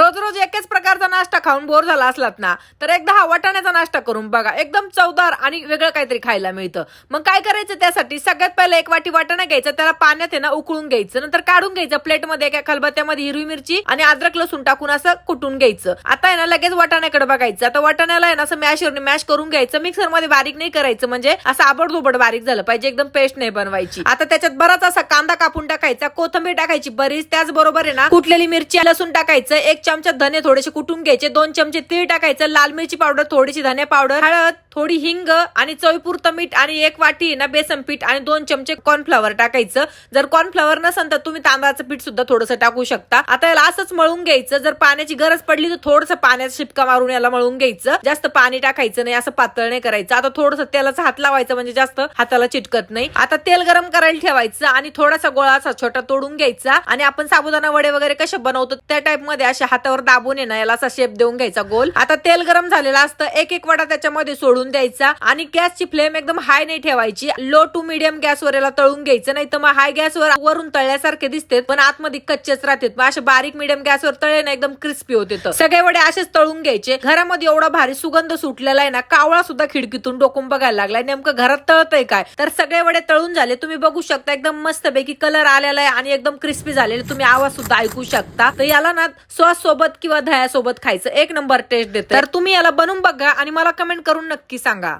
रोज रोज एकच प्रकारचा नाश्ता खाऊन बोर झाला असलात ना तर एकदा हा वाटाण्याचा नाश्ता करून बघा. एकदम चवदार आणि वेगळं काहीतरी खायला मिळतं. मग काय करायचं त्यासाठी? सगळ्यात पहिलं एक वाटी वाटाणा घ्यायचं त्याला पाण्यात आहे ना उकळून घ्यायचं नंतर काढून घ्यायचं. प्लेटमध्ये एका खलबत्त्यामध्ये हिरवी मिरची आणि अद्रक लसूण टाकून असं कुटून घ्यायचं. आता आहे ना लगेच वाटाण्याकडे बघायचं. आता वाटाण्याला आहे ना असं मॅश मॅश करून घ्यायचं. मिक्सरमध्ये बारीक नाही करायचं म्हणजे असं आबडधोबड बारीक झालं पाहिजे. एकदम पेस्ट नाही बनवायची. आता त्याच्यात बराच असा कांदा कापून टाकायचा कोथंबीर टाकायची बरीच. त्याचबरोबर आहे ना कुटलेली मिरची लसूण टाकायचं. एक चमचा धने थोडेसे कुटून घ्यायचे. दोन चमचे तीळ टाकायचं. लाल मिरची पावडर थोडीशी धने पावडर हळद थोडी हिंग आणि चवीपुरतं मीठ आणि एक वाटी ना बेसन पीठ आणि दोन चमचे कॉर्नफ्लॉवर टाकायचं. जर कॉर्नफ्लॉवर नसेल तर तुम्ही तांदळाचं पीठ सुद्धा थोडंसं टाकू शकता. आता याला असंच मळून घ्यायचं. जर पाण्याची गरज पडली तर थोडंसं पाण्याचा शिपका मारून याला मळून घ्यायचं. जास्त पाणी टाकायचं नाही असं पातळ नाही करायचं. आता थोडंसं तेलाचा हात लावायचं म्हणजे जास्त हाताला चिटकत नाही. आता तेल गरम करायला ठेवायचं आणि थोडासा गोळा असा छोटा तोडून घ्यायचा. आणि आपण साबुदाणा वडे वगैरे कसे बनवतो त्या टाइपमध्ये अशा हातावर दाबून आहे ना याला असा शेप देऊन घ्यायचा गोल. आता तेल गरम झालेलं असतं. एक एक वडा त्याच्यामध्ये सोडून द्यायचा. आणि गॅसची फ्लेम एकदम हाय नाही ठेवायची. लो टू मिडियम गॅसवर याला तळून घ्यायचं. नाही तर मग हाय गॅसवर वरून तळल्यासारखे दिसते पण आतमध्ये कच्चेच राहते असे बारीक मिडियम गॅसवर तळे ना एकदम क्रिस्पी होते तर. सगळे वडे असेच तळून घ्यायचे. घरामध्ये एवढा भारी सुगंध सुटलेला आहे ना कावळा सुद्धा खिडकीतून डोकून बघायला लागलाय. नेमकं घरात तळतय काय? तर सगळे वडे तळून झाले. तुम्ही बघू शकता एकदम मस्त पैकी कलर आलेला आहे आणि एकदम क्रिस्पी झालेले. तुम्ही आवाज सुद्धा ऐकू शकता. तर याला ना सॉस सोबत किंवा दह्यासोबत खायचं. एक नंबर टेस्ट देतं तर तुम्ही याला बनवून बघा आणि मला कमेंट करून नक्की सांगा.